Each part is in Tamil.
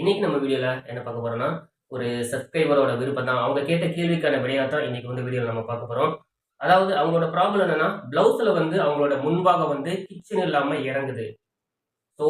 இன்னைக்கு நம்ம வீடியோவில் என்ன பார்க்க போறோம்னா ஒரு சப்ஸ்கிரைபரோட விருப்பம் தான். அவங்க கேட்ட கேள்விக்கான விடையாக தான் இன்னைக்கு வந்து வீடியோவில் நம்ம பார்க்க போகிறோம் அதாவது அவங்களோட ப்ராப்ளம் என்னன்னா பிளவுஸில் வந்து அவங்களோட முன்பாகம் வந்து கிச்சன் இல்லாமல் இறங்குது. ஸோ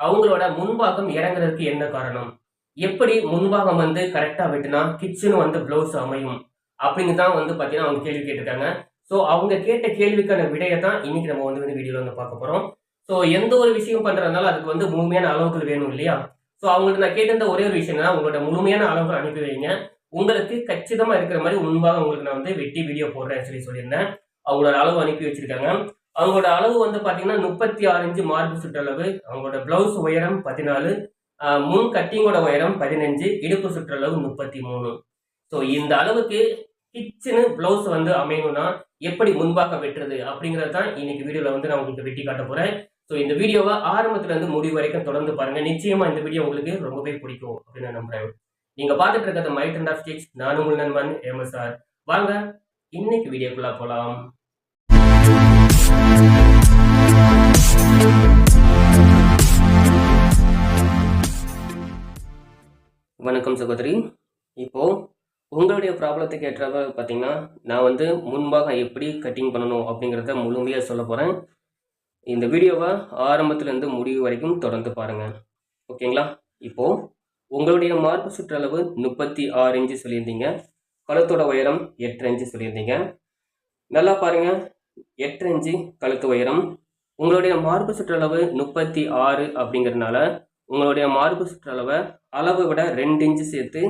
அவங்களோட முன்பாகம் இறங்குறதுக்கு என்ன காரணம்? எப்படி முன்பாகம் வந்து கரெக்டாக வெட்டினா கிச்சன் வந்து பிளவுஸ் அமையும்? அப்படின்னு தான் வந்து பார்த்தீங்கன்னா அவங்க கேள்வி கேட்டிருக்காங்க. ஸோ அவங்க கேட்ட கேள்விக்கான விடையை தான் இன்னைக்கு நம்ம வந்து வீடியோவில் வந்து பார்க்க போகிறோம் ஸோ எந்த ஒரு விஷயம் பண்ணுறதுனால அதுக்கு வந்து முழுமையான அளவுகள் வேணும் இல்லையா? ஸோ அவங்கள்ட்ட நான் கேட்டிருந்த ஒரே ஒரு விஷயம் தான் உங்களோட முழுமையான அளவுகள் அனுப்பி வைங்க. உங்களுக்கு கச்சிதமாக இருக்கிற மாதிரி முன்பாக உங்களுக்கு நான் வந்து வெட்டி வீடியோ போடுறேன்னு சொல்லி சொல்லியிருந்தேன். அவங்களோட அளவு அனுப்பி வச்சிருக்காங்க. அவங்களோட அளவு வந்து பார்த்தீங்கன்னா முப்பத்தி ஆறு இன்ச்சு மார்பு சுற்றளவு அவங்களோட பிளவுஸ் உயரம் பதினாலு ஆஹ் முன் கட்டிங்கோட உயரம் பதினஞ்சு இடுப்பு சுற்றளவு முப்பத்தி மூணு. ஸோ இந்த அளவுக்கு கிச்சனு பிளவுஸ் வந்து அமையணும்னா எப்படி முன்பாக வெட்டுறது அப்படிங்கிறது தான் இன்னைக்கு வீடியோவில் வந்து நான் உங்களுக்கு வெட்டி காட்ட போகிறேன் ஸோ இந்த வீடியோவை ஆரம்பத்துல இருந்து முடிவு வரைக்கும் தொடர்ந்து பாருங்கள் நிச்சயமாக இந்த வீடியோ உங்களுக்கு ரொம்பவே பிடிக்கும் அப்படின்னு நான் நம்புறேன். நீங்கள் பார்த்துட்டு இருக்கிறது மைட் அண்ட் ஆஃப் ஸ்டிக்ஸ் நானும் உங்கள் நண்பன் எம்எஸ்ஆர் வாங்க இன்னைக்கு வீடியோக்குள்ளே போகலாம் வணக்கம் சகோதரி. இப்போ உங்களுடைய ப்ராப்ளத்துக்கு ஏற்றவ பார்த்தீங்கன்னா நான் வந்து முன்பாக எப்படி கட்டிங் பண்ணணும் அப்படிங்கிறத முழுமையாக சொல்ல போகிறேன் இந்த வீடியோவை ஆரம்பத்துலேருந்து முடிவு வரைக்கும் தொடர்ந்து பாருங்கள் ஓகேங்களா? இப்போது உங்களுடைய மார்பு சுற்றளவு முப்பத்தி ஆறு இன்ச்சு சொல்லியிருந்தீங்க. கழுத்தோட உயரம் எட்டு இன்ச்சு சொல்லியிருந்தீங்க. நல்லா பாருங்கள் எட்டு இன்ச்சு கழுத்து உயரம். உங்களுடைய மார்பு சுற்றளவு முப்பத்தி ஆறு அப்படிங்கிறதுனால உங்களுடைய மார்பு சுற்றளவை அளவை விட ரெண்டு இன்ச்சு சேர்த்து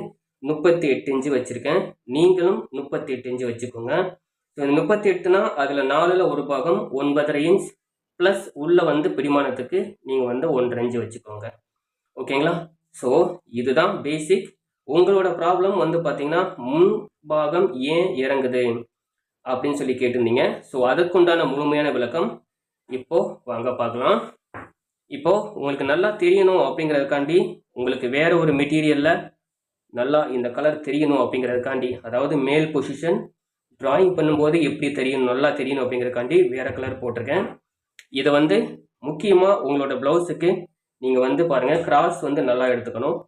முப்பத்தி எட்டு இன்ச்சு வச்சுருக்கேன். நீங்களும் முப்பத்தி எட்டு இன்ச்சு வச்சுக்கோங்க. ஸோ முப்பத்தி எட்டுனா அதில் நாலில் ஒரு பாகம் ஒன்பதரை இன்ச் ப்ளஸ் உள்ளே வந்து பிடிமானத்துக்கு நீங்கள் வந்து ஒன்றரை இன்ச்சு வச்சுக்கோங்க. ஓகேங்களா? ஸோ இதுதான் பேசிக் உங்களோட ப்ராப்ளம் வந்து பார்த்தீங்கன்னா முன் பாகம் ஏன் இறங்குது அப்படின்னு சொல்லி கேட்டிருந்தீங்க. ஸோ அதுக்குண்டான முழுமையான விளக்கம் இப்போது வாங்க பார்க்கலாம். இப்போது உங்களுக்கு நல்லா தெரியணும் அப்படிங்கிறதுக்காண்டி உங்களுக்கு வேறு ஒரு மெட்டீரியலில் நல்லா இந்த கலர் தெரியணும் அப்படிங்கிறதுக்காண்டி அதாவது மேல் பொசிஷன் ட்ராயிங் பண்ணும்போது எப்படி தெரியும் நல்லா தெரியணும் அப்படிங்கிறதுக்காண்டி வேறு கலர் போட்டிருக்கேன். இதை வந்து முக்கியமாக உங்களோட ப்ளவுஸுக்கு நீங்கள் வந்து பாருங்கள் கிராஸ் வந்து நல்லா எடுத்துக்கணும்.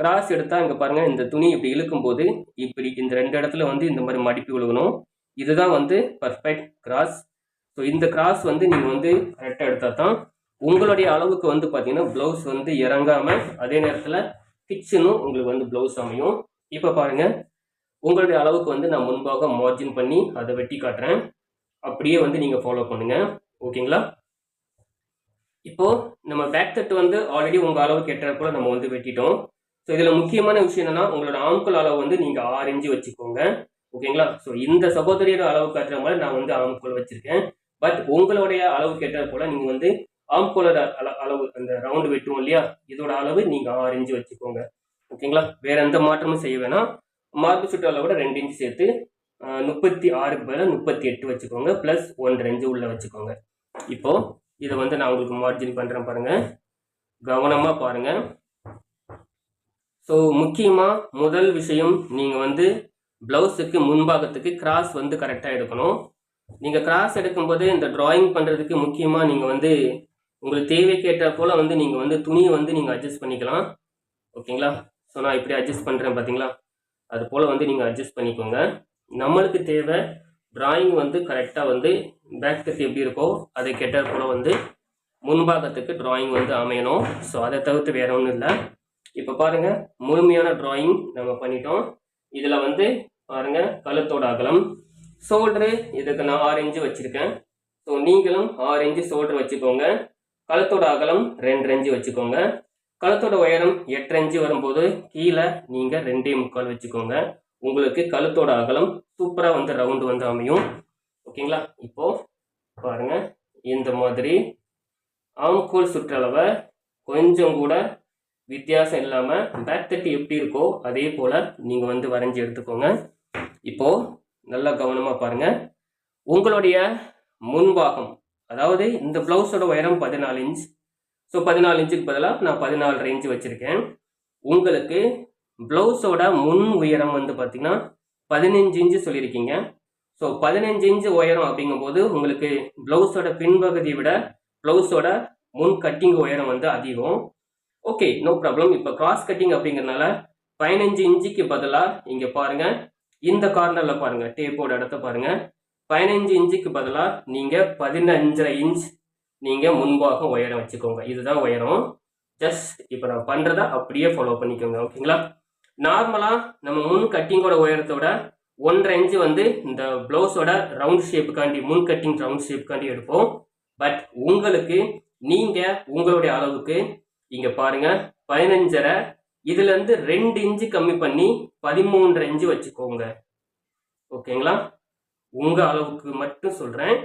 கிராஸ் எடுத்தால் இங்கே பாருங்கள் இந்த துணி இப்படி இழுக்கும்போது இப்படி இந்த ரெண்டு இடத்துல வந்து இந்த மாதிரி மடிப்பு விழுகணும். இதுதான் வந்து பர்ஃபெக்ட் கிராஸ் ஸோ இந்த கிராஸ் வந்து நீங்கள் வந்து கரெக்டாக எடுத்தால் தான் உங்களுடைய அளவுக்கு வந்து பார்த்தீங்கன்னா ப்ளவுஸ் வந்து இறங்காமல் அதே நேரத்தில் கிச்சனும் உங்களுக்கு வந்து ப்ளவுஸ் அமையும். இப்போ பாருங்கள் உங்களுடைய அளவுக்கு வந்து நான் முன்பாக மார்ஜின் பண்ணி அதை வெட்டி காட்டுறேன். அப்படியே வந்து நீங்கள் ஃபாலோ பண்ணுங்கள் ஓகேங்களா? இப்போ நம்ம பேக் தட்டு வந்து ஆல்ரெடி உங்க அளவுக்கு எட்டுற போல நம்ம வந்து வெட்டிட்டோம். ஸோ இதுல முக்கியமான விஷயம் என்னன்னா உங்களோட ஆம்குள் அளவு வந்து நீங்க ஆறு இன்ச்சு வச்சுக்கோங்க. ஓகேங்களா? ஸோ இந்த சகோதரியோட அளவு காட்டுற மாதிரி நான் வந்து ஆம்குள் வச்சிருக்கேன். பட் உங்களுடைய அளவு கேட்டால் போல நீங்க வந்து ஆம்கோலோட அளவு அந்த ரவுண்டு வெட்டுவோம் இல்லையா? இதோட அளவு நீங்க ஆறு இன்ச்சு வச்சுக்கோங்க. ஓகேங்களா? வேற எந்த மாற்றமும் செய்ய வேணாம். மார்பு சுட்டு அளவோட ரெண்டு இன்ச்சு சேர்த்து முப்பத்தி ஆறுக்கு பதிலாக முப்பத்தி எட்டு வச்சுக்கோங்க. ப்ளஸ் ஒன்றரை இன்ச்சு உள்ள வச்சுக்கோங்க. இப்போ இதை வந்து நான் உங்களுக்கு மார்ஜின் பண்ணுறேன் பாருங்கள் கவனமாக பாருங்கள் ஸோ முக்கியமாக முதல் விஷயம் நீங்கள் வந்து ப்ளவுஸுக்கு முன்பாகத்துக்கு கிராஸ் வந்து கரெக்டாக எடுக்கணும். நீங்கள் கிராஸ் எடுக்கும்போது இந்த ட்ராயிங் பண்ணுறதுக்கு முக்கியமாக நீங்கள் வந்து உங்களுக்கு தேவைக்கேற்ற போல் வந்து நீங்கள் வந்து துணியை வந்து நீங்கள் அட்ஜஸ்ட் பண்ணிக்கலாம். ஓகேங்களா? ஸோ நான் இப்படி அட்ஜஸ்ட் பண்ணுறேன் பார்த்தீங்களா அது போல் வந்து நீங்கள் அட்ஜஸ்ட் பண்ணிக்கோங்க. நம்மளுக்கு தேவை டிராயிங் வந்து கரெக்டாக வந்து பேக் கட் எப்படி இருக்கோ அதை கெட்ட போல் வந்து முன்பாகத்துக்கு டிராயிங் வந்து அமையணும். ஸோ அதை தவிர்த்து வேற ஒன்றும் இல்லை. இப்போ பாருங்க முழுமையான டிராயிங் நம்ம பண்ணிட்டோம். இதில் வந்து பாருங்க கழுத்தோட அகலம். ஷோல்டரு இதுக்கு நான் ஆறு வச்சுருக்கேன். ஸோ நீங்களும் ஆறு ஷோல்டர் வச்சுக்கோங்க. கழுத்தோட அகலம் ரெண்டு ரெஞ்சு வச்சுக்கோங்க. கழுத்தோட உயரம் எட்டு ரெஞ்சு வரும்போது கீழே நீங்கள் ரெண்டே முக்கால் வச்சுக்கோங்க. உங்களுக்கு கழுத்தோட அகலம் சூப்பராக வந்து ரவுண்டு வந்து அமையும். ஓகேங்களா? இப்போது பாருங்க. இந்த மாதிரி ஆம்கோல் சுற்றளவை கொஞ்சம் கூட வித்தியாசம் இல்லாமல் பேக் தட்டி எப்படி இருக்கோ அதே போல் நீங்கள் வந்து வரைஞ்சி எடுத்துக்கோங்க. இப்போது நல்லா கவனமாக பாருங்கள் உங்களுடைய முன்பாகம் அதாவது இந்த ப்ளவுஸோட உயரம் பதினாலு இன்ச் ஸோ பதினாலு இன்ச்சுக்கு பதிலாக நான் பதினாலு ரேஞ்சு வச்சுருக்கேன். உங்களுக்கு ப்ளவுஸோட முன் உயரம் வந்து பார்த்தீங்கன்னா பதினஞ்சு இன்ச்சு சொல்லியிருக்கீங்க. ஸோ பதினஞ்சு இன்ச்சு உயரம் அப்படிங்கும்போது உங்களுக்கு ப்ளவுஸோட பின்பகுதியை விட ப்ளவுஸோட முன் கட்டிங் உயரம் வந்து அதிகம். ஓகே நோ ப்ராப்ளம் இப்போ கிராஸ் கட்டிங் அப்படிங்கறதுனால பதினஞ்சு இன்ச்சுக்கு பதிலாக இங்கே பாருங்கள் இந்த கார்னரில் பாருங்கள் டேப்போட இடத்த பாருங்கள் பதினஞ்சு இன்ச்சுக்கு பதிலாக நீங்கள் பதினஞ்சரை இன்ச் நீங்கள் முன்பாக உயரம் வச்சுக்கோங்க. இதுதான் உயரம். ஜஸ்ட் இப்போ நான் பண்ணுறதை அப்படியே ஃபாலோ பண்ணிக்கோங்க. ஓகேங்களா நார்மலாக நம்ம முன் கட்டிங்கோட உயரத்தோட ஒன்றரை இன்ச்சு வந்து இந்த ப்ளவுஸோட ரவுண்ட் ஷேப்புக்காண்டி முன் கட்டிங் ரவுண்ட் ஷேப்புக்காண்டி எடுப்போம். பட் உங்களுக்கு நீங்கள் உங்களுடைய அளவுக்கு இங்கே பாருங்கள் பதினஞ்சரை இதுலேருந்து ரெண்டு இன்ச்சு கம்மி பண்ணி பதிமூன்றரை இன்ச்சு வச்சுக்கோங்க. ஓகேங்களா? உங்கள் அளவுக்கு மட்டும் சொல்கிறேன்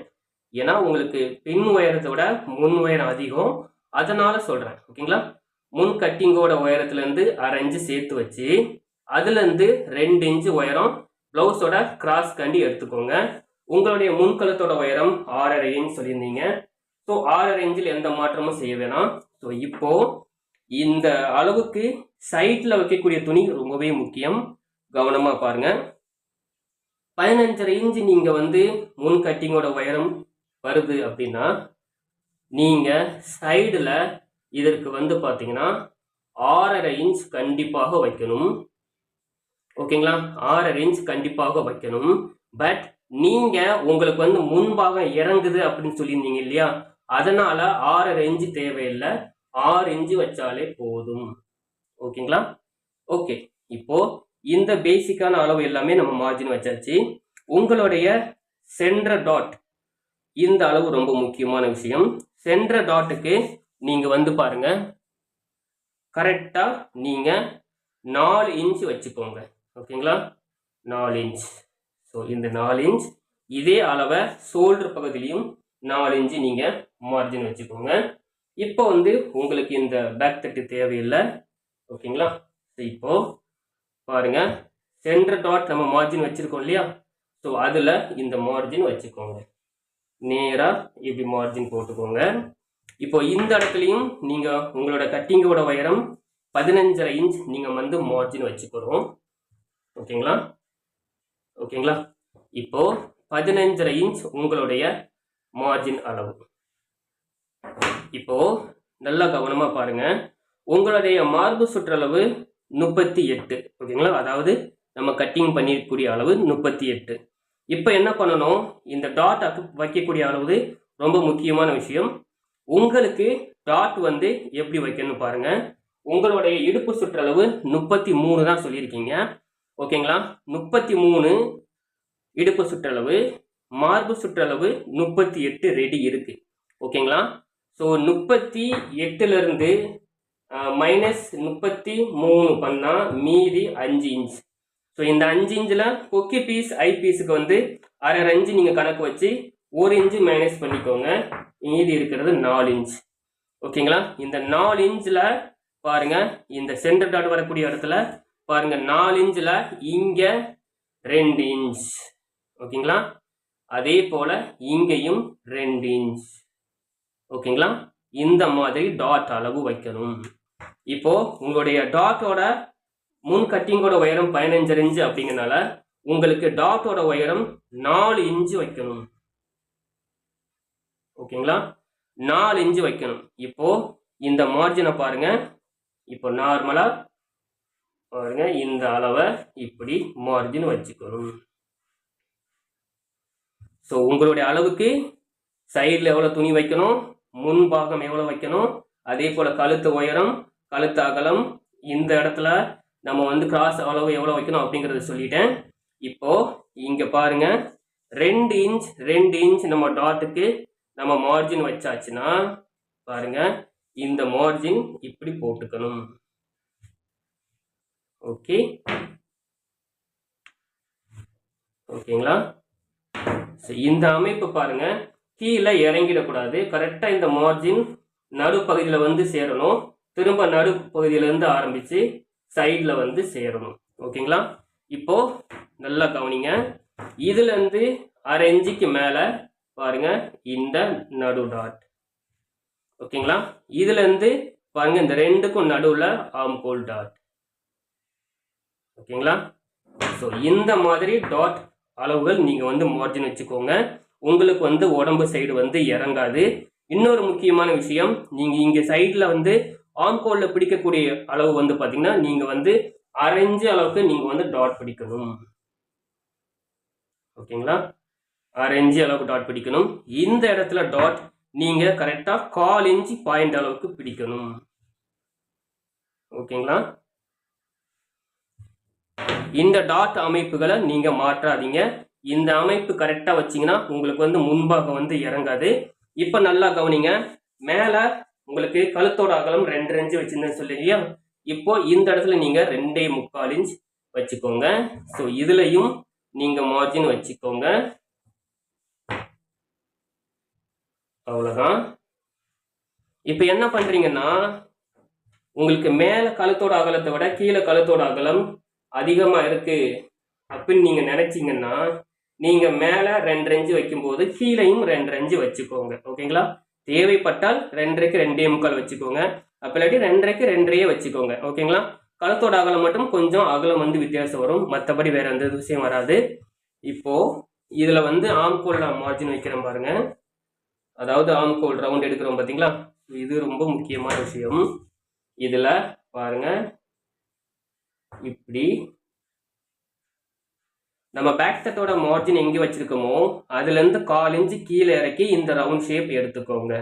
ஏன்னா உங்களுக்கு பின் உயரத்தை விட முன் உயரம் அதிகம். அதனால் சொல்கிறேன் ஓகேங்களா? முன் கட்டிங்கோட உயரத்துலேருந்து அரை இன்ச்சு சேர்த்து வச்சு அதுலேருந்து ரெண்டு இன்ச்சு உயரம் ப்ளவுஸோட கிராஸ் கண்டி எடுத்துக்கோங்க. உங்களுடைய முன்கலத்தோட உயரம் ஆறரை இன்ச் சொல்லியிருந்தீங்க. ஸோ ஆறரை இன்ச்சில் எந்த மாற்றமும் செய்ய வேணாம். ஸோ இப்போ இந்த அளவுக்கு சைட்டில் வைக்கக்கூடிய துணி ரொம்பவே முக்கியம். கவனமாக பாருங்கள் பதினஞ்சரை இன்ச்சு நீங்கள் வந்து முன் கட்டிங்கோட உயரம் வருது அப்படின்னா நீங்கள் சைடில் இதற்கு வந்து பார்த்தீங்கன்னா ஆறரை இன்ச் கண்டிப்பாக வைக்கணும். ஓகேங்களா? ஆறரை இன்ச் கண்டிப்பாக வைக்கணும். பட் நீங்க உங்களுக்கு வந்து முன்பாக இறங்குது அப்படின்னு சொல்லியிருந்தீங்க இல்லையா? அதனால ஆறரை இன்ச்சு தேவையில்லை. ஆறு இன்ச்சு வச்சாலே போதும். ஓகேங்களா? ஓகே. இப்போ இந்த பேசிக்கான அளவு எல்லாமே நம்ம மார்ஜின் வச்சாச்சு. உங்களுடைய சென்ற டாட் இந்த அளவு ரொம்ப முக்கியமான விஷயம். சென்ற டாட்டுக்கு நீங்கள் வந்து பாருங்க. கரெக்டாக நீங்கள் நாலு இன்ச் வச்சுக்கோங்க. ஓகேங்களா நாலு இன்ச் ஸோ இந்த நாலு இன்ச் இதே அளவை ஷோல்டர் பகுதியிலையும் நாலு இன்ச்சு நீங்கள் மார்ஜின் வச்சுக்கோங்க. இப்போ வந்து உங்களுக்கு இந்த பேக் தட்டு தேவையில்லை. ஓகேங்களா ஸோ இப்போது பாருங்க. சென்டர் டாட் நம்ம மார்ஜின் வச்சுருக்கோம் இல்லையா? ஸோ அதில் இந்த மார்ஜின் வச்சுக்கோங்க. நேராக இப்படி மார்ஜின் போட்டுக்கோங்க. இப்போ இந்த இடத்துலையும் நீங்கள் உங்களோட கட்டிங்கோட உயரம் பதினஞ்சரை இன்ச் நீங்கள் வந்து மார்ஜின் வச்சுக்கிறோம் ஓகேங்களா? ஓகேங்களா? இப்போ பதினஞ்சரை இன்ச் உங்களுடைய மார்ஜின் அளவு. இப்போ நல்லா கவனமா பாருங்க. உங்களுடைய மார்பு சுற்றளவு முப்பத்தி எட்டு. ஓகேங்களா? அதாவது நம்ம கட்டிங் பண்ணிக்கூடிய அளவு முப்பத்தி எட்டு. இப்போ என்ன பண்ணணும்? இந்த டாட் வைக்கக்கூடிய அளவு ரொம்ப முக்கியமான விஷயம். உங்களுக்கு டாட் வந்து எப்படி வைக்கணும்னு பாருங்க. உங்களுடைய இடுப்பு சுற்றளவு முப்பத்தி மூணு தான் சொல்லியிருக்கீங்க. ஓகேங்களா? முப்பத்தி மூணு இடுப்பு சுற்றளவு மார்பு சுற்றளவு முப்பத்தி எட்டு ரெடி இருக்கு. ஓகேங்களா? ஸோ முப்பத்தி எட்டுலேருந்து மைனஸ் முப்பத்தி மூணு பண்ணால் மீதி அஞ்சு இன்ச் ஸோ இந்த அஞ்சு இன்ச்சில் கொக்கி பீஸ் ஐ பீஸுக்கு வந்து அரை அஞ்சு நீங்கள் கணக்கு வச்சு ஒரு இன்ச்சு மைனஸ் பண்ணிக்கோங்க. மீதி இருக்கிறது நாலு இன்ச் ஓகேங்களா இந்த நாலு இன்ச்சில் பாருங்க இந்த சென்டர் டாட் வரக்கூடிய இடத்துல பாருங்கள் நாலு இன்ச்சில் இங்கே ரெண்டு இன்ச் ஓகேங்களா அதே போல் இங்கேயும் ரெண்டு இன்ச் ஓகேங்களா இந்த மாதிரி டாட் அளவு வைக்கணும். இப்போ உங்களுடைய டாட்டோட முன் கட்டிங்கோட உயரம் பதினஞ்சு இன்ச்சு அப்படிங்கறனால உங்களுக்கு டாட்டோட உயரம் நாலு இன்ச்சு வைக்கணும். ஓகேங்களா? நாலு இன்ச்சு வைக்கணும். இப்போ இந்த மார்ஜினை பாருங்க. இப்போ நார்மலா பாருங்க. இந்த அளவை இப்படி மார்ஜின் வச்சுக்கணும். ஸோ உங்களுடைய அளவுக்கு சைடில் எவ்வளோ துணி வைக்கணும்? முன்பாகம் எவ்வளோ வைக்கணும்? அதே போல் கழுத்து உயரம் கழுத்து அகலம் இந்த இடத்துல நம்ம வந்து கிராஸ் அளவு எவ்வளோ வைக்கணும் அப்படிங்கிறத சொல்லிட்டேன். இப்போ இங்கே பாருங்க. ரெண்டு இன்ச் ரெண்டு இன்ச் நம்ம டாட்டுக்கு நம்ம மார்ஜின் வச்சாச்சுன்னா பாருங்க இந்த மார்ஜின் இப்படி போட்டுக்கணும். ஓகே ஓகேங்களா So, இந்த அமைப்பு பாருங்க கீழே இறங்கிடக்கூடாது. கரெக்டாக இந்த மார்ஜின் நடுப்பகுதியில் வந்து சேரணும். திரும்ப நடுப்பகுதியிலேருந்து ஆரம்பித்து சைடில் வந்து சேரணும். ஓகேங்களா இப்போ நல்லா கவனிங்க. இதுலேருந்து அரை இன்ச்சுக்கு மேலே பாருங்க இந்த நடு டாட் ஓகேங்களா? இதுலேருந்து பாருங்க இந்த ரெண்டுக்கும் நடுவில் ஆம்கோல் டாட் ஓகேங்களா? ஸோ இந்த மாதிரி டாட் அளவுகள் நீங்கள் வந்து மார்ஜின் வச்சுக்கோங்க. உங்களுக்கு வந்து உடம்பு சைடு வந்து இறங்காது. இன்னொரு முக்கியமான விஷயம் நீங்கள் இங்கே சைடில் வந்து ஆம்கோலில் பிடிக்கக்கூடிய அளவு வந்து பார்த்தீங்கன்னா நீங்கள் வந்து அரைஞ்சு அளவுக்கு நீங்கள் வந்து டாட் பிடிக்கணும். ஓகேங்களா? அரைஞ்சு அளவுக்கு டாட் பிடிக்கணும். இந்த இடத்துல டாட் நீங்கள் கரெக்டாக கால் இன்ச்சு பாயிண்ட் அளவுக்கு பிடிக்கணும். ஓகேங்களா இந்த டாட் அமைப்புகளை நீங்கள் மாற்றாதீங்க. இந்த அமைப்பு கரெக்டாக வச்சீங்கன்னா உங்களுக்கு வந்து முன்பாக வந்து இறங்காது. இப்போ நல்லா கவனிங்க. மேலே உங்களுக்கு கழுத்தோட அகலம் ரெண்டு இன்ச்சு வச்சிருந்தேன்னு சொல்லியா இப்போ இந்த இடத்துல நீங்கள் ரெண்டே முக்கால் இன்ச் வச்சுக்கோங்க. ஸோ இதுலையும் நீங்கள் மார்ஜின் வச்சுக்கோங்க. அவ்வளோதான் இப்போ என்ன பண்ணுறீங்கன்னா உங்களுக்கு மேலே கழுத்தோட அகலத்தை விட கீழே கழுத்தோட அகலம் அதிகமாக இருக்கு அப்படின்னு நீங்கள் நினச்சிங்கன்னா நீங்கள் மேலே ரெண்டு ரெஞ்சு வைக்கும்போது கீழையும் ரெண்டு ரெஞ்சு வச்சுக்கோங்க. ஓகேங்களா? தேவைப்பட்டால் ரெண்டரைக்கு ரெண்டே முக்கால் வச்சுக்கோங்க. அப்போ இல்லாட்டி ரெண்டரைக்கு ரெண்டரையே வச்சுக்கோங்க. ஓகேங்களா? கழுத்தோட அகலம் மட்டும் கொஞ்சம் அகலம் வந்து வித்தியாசம் வரும். மற்றபடி வேறு எந்த விஷயம் வராது. இப்போது இதில் வந்து ஆம்கோல் மார்ஜின் வைக்கிறேன் பாருங்கள் அதாவது ஆம் கோல் ரவுண்ட் எடுக்கிறோம் பார்த்தீங்களா இது ரொம்ப முக்கியமான விஷயம். இதில் பாருங்க. இப்படி. நம்ம பேக் தட்டோட மார்ஜின் எங்கே வச்சிருக்கோமோ அதுலேருந்து கால் இன்ச்சு கீழே இறக்கி இந்த ரவுண்ட் ஷேப் எடுத்துக்கோங்க.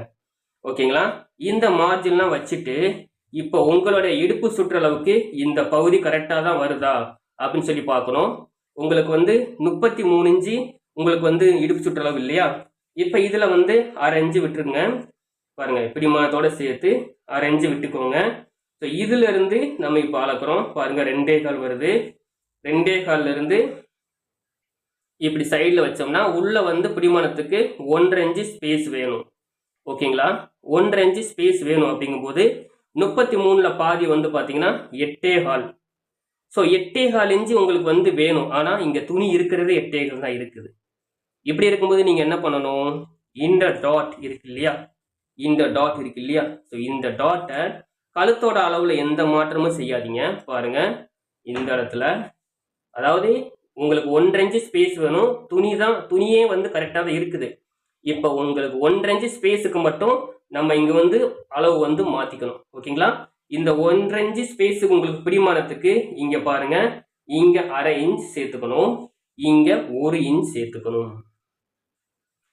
ஓகேங்களா? இந்த மார்ஜின்லாம் வச்சுட்டு இப்போ உங்களுடைய இடுப்பு சுற்றளவுக்கு இந்த பகுதி கரெக்டாக தான் வருதா? அப்படின்னு சொல்லி பார்க்கணும். உங்களுக்கு வந்து முப்பத்தி மூணு இன்ச்சு உங்களுக்கு வந்து இடுப்பு சுற்றளவு இல்லையா? இப்போ இதில் வந்து அரைஞ்சு விட்டுருங்க. பாருங்க பிடிமானத்தோடு சேர்த்து அரைஞ்சு விட்டுக்கோங்க. ஸோ இதிலிருந்து நம்ம இப்போ அளக்குறோம். பாருங்க ரெண்டே கால் வருது. ரெண்டே கால்லேருந்து இப்படி சைடில் வச்சோம்னா உள்ளே வந்து பிடிமானத்துக்கு ஒன்றரை இன்ச்சு ஸ்பேஸ் வேணும். ஓகேங்களா? ஒன்றரை இன்ச்சு ஸ்பேஸ் வேணும் அப்படிங்கும்போது முப்பத்தி மூணில் பாதி வந்து பார்த்தீங்கன்னா எட்டே ஹால் ஸோ எட்டே ஹால் இன்ச்சு உங்களுக்கு வந்து வேணும். ஆனால் இங்கே துணி இருக்கிறது எட்டே கால் தான் இருக்குது. இப்படி இருக்கும்போது நீங்கள் என்ன பண்ணணும்? இந்த டாட் இருக்கு இல்லையா? இந்த டாட் இருக்கு இல்லையா? ஸோ இந்த டாட்டை கழுத்தோட அளவில் எந்த மாற்றமும் செய்யாதீங்க. பாருங்க. இந்த இடத்துல. அதாவது உங்களுக்கு ஒன்றரை இன்ச்சு ஸ்பேஸ் வேணும். துணி தான் துணியே வந்து கரெக்டாக தான் இருக்குது. இப்போ உங்களுக்கு ஒன்றரை இன்ச்சு ஸ்பேஸுக்கு மட்டும் நம்ம இங்கே வந்து அளவு வந்து மாற்றிக்கணும் ஓகேங்களா? இந்த ஒன்றரை இன்ச்சு ஸ்பேஸுக்கு உங்களுக்கு பிடிமானத்துக்கு இங்கே பாருங்க. இங்கே அரை இன்ச் சேர்த்துக்கணும். இங்கே ஒரு இன்ச் சேர்த்துக்கணும்.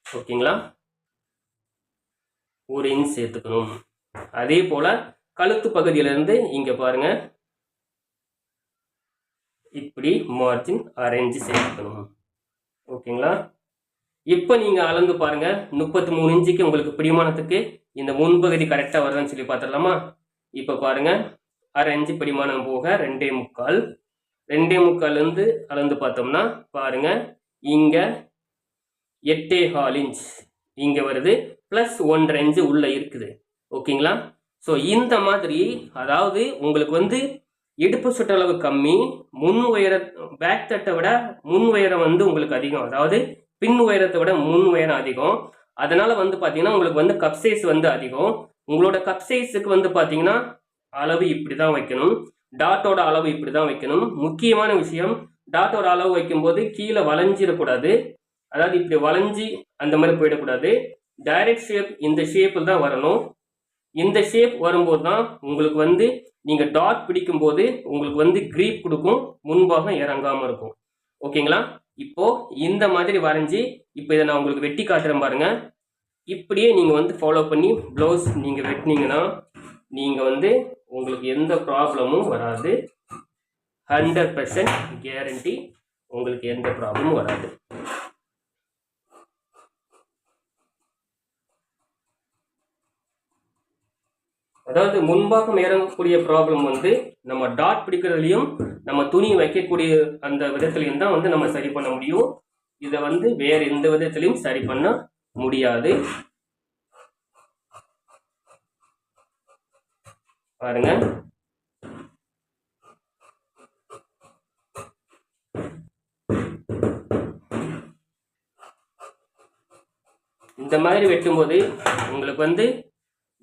ஓகேங்களா? ஒரு இன்ச் சேர்த்துக்கணும். அதே போல் கழுத்து பகுதியிலேருந்து இங்கே பாருங்க. இப்படி மார்ஜின் அரேஞ்சு சேர்த்துக்கணும் ஓகேங்களா? இப்போ நீங்கள் அளந்து பாருங்க. முப்பத்தி மூணு இன்ச்சுக்கு உங்களுக்கு பிடிமானத்துக்கு இந்த முன்பகுதி கரெக்டாக வருதுன்னு சொல்லி பார்த்துடலாமா? இப்போ பாருங்க. அரை இன்ச்சு பிடிமானம் போக ரெண்டே முக்கால். ரெண்டே முக்கால்லேருந்து அளந்து பார்த்தோம்னா பாருங்க. இங்கே எட்டே ஹால் இன்ச் இங்கே வருது. ப்ளஸ் ஒன்றரை இன்ச்சு உள்ளே இருக்குது. ஓகேங்களா? ஸோ இந்த மாதிரி அதாவது உங்களுக்கு வந்து இடுப்பு சுற்றளவு கம்மி முன் உயர பேக் தட்டை விட முன் உயரம் வந்து உங்களுக்கு அதிகம். அதாவது பின் உயரத்தை விட முன் உயரம் அதிகம். அதனால வந்து பார்த்தீங்கன்னா உங்களுக்கு வந்து கப் சைஸ் வந்து அதிகம். உங்களோட கப் சைஸுக்கு வந்து பார்த்தீங்கன்னா அளவு இப்படி தான் வைக்கணும் டாட்டோட அளவு இப்படி தான் வைக்கணும். முக்கியமான விஷயம் டாட்டோட அளவு வைக்கும்போது கீழே வளைஞ்சிடக்கூடாது. அதாவது இப்படி வளைஞ்சி அந்த மாதிரி போயிடக்கூடாது. டைரக்ட் ஷேப் இந்த ஷேப்பில் தான் வரணும். இந்த ஷேப் வரும்போது தான் உங்களுக்கு வந்து நீங்கள் டாட் பிடிக்கும்போது உங்களுக்கு வந்து க்ரீப் கொடுக்கும் முன்பாக இறங்காமல் இருக்கும். ஓகேங்களா? இப்போ இந்த மாதிரி வரைஞ்சி இப்போ இதை நான் உங்களுக்கு வெட்டி காட்டுறேன் பாருங்க. இப்படியே நீங்கள் வந்து ஃபாலோ பண்ணி ப்ளவுஸ் நீங்கள் வெட்டினீங்கன்னா நீங்கள் வந்து உங்களுக்கு எந்த ப்ராப்ளமும் வராது. ஹண்ட்ரட் பர்சன்ட் கேரண்டி உங்களுக்கு எந்த ப்ராப்ளமும் வராது. அதாவது முன்பாகம் இறங்கக்கூடிய ப்ராப்ளம் வந்து நம்ம டாட் பிடிக்கிறதுலையும் நம்ம துணி வைக்கக்கூடிய அந்த விதத்துலையும் தான் வந்து நம்ம சரி பண்ண முடியும். இதை வந்து வேற எந்த விதத்துலையும் சரி பண்ண முடியாது. பாருங்க. இந்த மாதிரி வெட்டும்போது உங்களுக்கு வந்து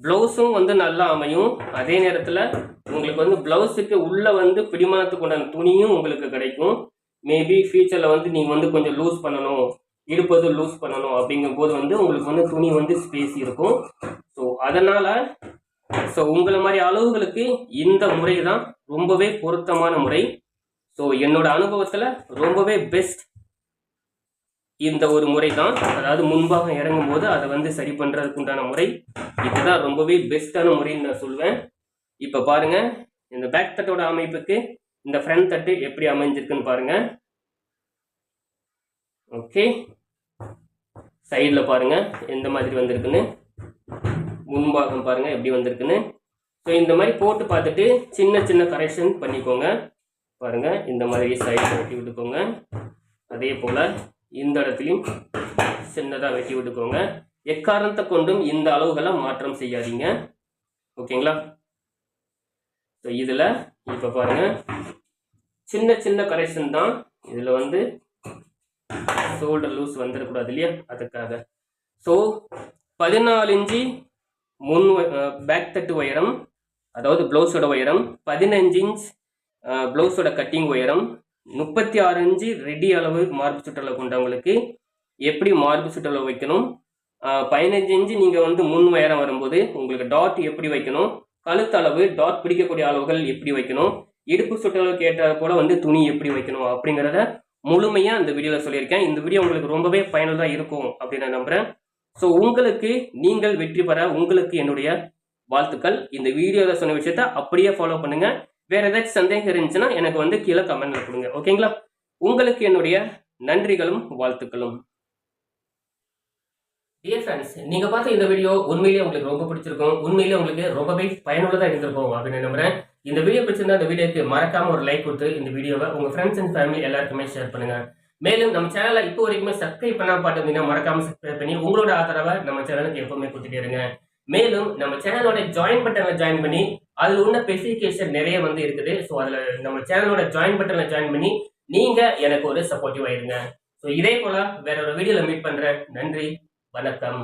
ப்ளவுஸும் வந்து நல்லா அமையும். அதே நேரத்தில் உங்களுக்கு வந்து ப்ளவுஸுக்கு உள்ளே வந்து பிடிமானத்துக்கு உண்டான துணியும் உங்களுக்கு கிடைக்கும். மேபி ஃபியூச்சரில் வந்து நீங்கள் வந்து கொஞ்சம் லூஸ் பண்ணணும் இருப்பது லூஸ் பண்ணணும் அப்படிங்கும் போது வந்து உங்களுக்கு வந்து துணி வந்து ஸ்பேஸ் இருக்கும். ஸோ அதனால் ஸோ உங்களை மாதிரி அளவுகளுக்கு இந்த முறை தான் ரொம்பவே பொருத்தமான முறை. ஸோ என்னோட அனுபவத்தில் ரொம்பவே பெஸ்ட் இந்த ஒரு முறை தான் அதாவது முன்பாக இறங்கும் போது அதை வந்து சரி பண்ணுறதுக்கு உண்டான முறை. இதுதான் ரொம்பவே பெஸ்ட்டான முறைன்னு நான் சொல்வேன். இப்போ பாருங்கள் இந்த பேக் தட்டோட அமைப்புக்கு இந்த ஃப்ரண்ட் தட்டு எப்படி அமைஞ்சிருக்குன்னு பாருங்கள் ஓகே சைடில் பாருங்கள் எந்த மாதிரி வந்திருக்குன்னு. முன்பாகம் பாருங்கள் எப்படி வந்திருக்குன்னு. ஸோ இந்த மாதிரி போட்டு பார்த்துட்டு சின்ன சின்ன கரெக்ஷன் பண்ணிக்கோங்க. பாருங்கள் இந்த மாதிரி சைடில் வெட்டி விட்டுக்கோங்க. அதே போல் இந்த இடத்துலையும் சின்னதாக வெட்டி விட்டுக்கோங்க. எக்காரணத்தை கொண்டும் இந்த அளவுகளை மாற்றம் செய்யாதீங்க. ஓகேங்களா? ஸோ இதில் இப்போ பாருங்கள் சின்ன சின்ன கரெக்ஷன் தான் இதில் வந்து ஷோல்டர் லூஸ் வந்துடக்கூடாது இல்லையா? அதுக்காக. ஸோ பதினாலு இன்ச்சு முன் பேக் தட்டு உயரம் அதாவது ப்ளவுஸோட உயரம் பதினஞ்சு இன்ச் ப்ளவுஸோட கட்டிங் உயரம் முப்பத்தி ஆறு இன்ச்சு ரெடி அளவு மார்பு சுற்றளவு கொண்டவங்களுக்கு எப்படி மார்பு சுற்றளவு வைக்கணும்? பதினஞ்சு இன்ச்சு நீங்கள் வந்து முன் உயரம் வரும்போது உங்களுக்கு டாட் எப்படி வைக்கணும்? கழுத்தளவு டாட் பிடிக்கக்கூடிய அளவுகள் எப்படி வைக்கணும்? இடுப்பு சுற்றளவுக்கு ஏற்ற போல வந்து துணி எப்படி வைக்கணும் அப்படிங்கிறத முழுமையாக இந்த வீடியோவில் சொல்லியிருக்கேன். இந்த வீடியோ உங்களுக்கு ரொம்பவே பயனுள்ளதாக இருக்கும் அப்படின்னு நான் நம்புகிறேன் ஸோ உங்களுக்கு நீங்கள் வெற்றி பெற உங்களுக்கு என்னுடைய வாழ்த்துக்கள். இந்த வீடியோவில் சொன்ன விஷயத்த அப்படியே ஃபாலோ பண்ணுங்கள் வேற ஏதாச்சும் சந்தேகம் இருந்துச்சுன்னா எனக்கு வந்து கீழே கமெண்ட்ல கொடுங்க. ஓகேங்களா உங்களுக்கு என்னுடைய நன்றிகளும் வாழ்த்துக்களும். டியர் ஃப்ரெண்ட்ஸ் நீங்க பார்த்த இந்த வீடியோ உண்மையிலேயே உங்களுக்கு ரொம்ப பிடிச்சிருக்கும். உண்மையிலேயே உங்களுக்கு ரொம்பவே பயனுள்ளதா இருந்திருக்கும் அப்படின்னு நம்புறேன். இந்த வீடியோ பிடிச்சிருந்தா இந்த வீடியோக்கு மறக்காம ஒரு லைக் கொடுத்து இந்த வீடியோவை உங்க ஃப்ரெண்ட்ஸ் அண்ட் ஃபேமிலி எல்லாருக்குமே ஷேர் பண்ணுங்க. மேலும் நம்ம சேனலை இப்போ வரைக்குமே சப்ஸ்கிரைப் பண்ணாம பார்த்துருந்தீங்கன்னா மறக்காம சப்ஸ்கிரைப் பண்ணி உங்களோட ஆதரவை நம்ம சேனலுக்கு எப்பவுமே கொடுத்துட்டே இருங்க. மேலும் நம்ம சேனலோட ஜாயின் பட்டன்ல ஜாயின் பண்ணி அதில் உள்ள ஸ்பெசிஃபிகேஷன் நிறைய வந்து இருக்குது. ஸோ அதில் நம்ம சேனலோட ஜாயின் பட்டனில் ஜாயின் பண்ணி நீங்கள் எனக்கு ஒரு சப்போர்ட்டிவாக இருங்க ஸோ இதே போல் வேற ஒரு வீடியோவில் மீட் பண்ணுறேன் நன்றி. வணக்கம்.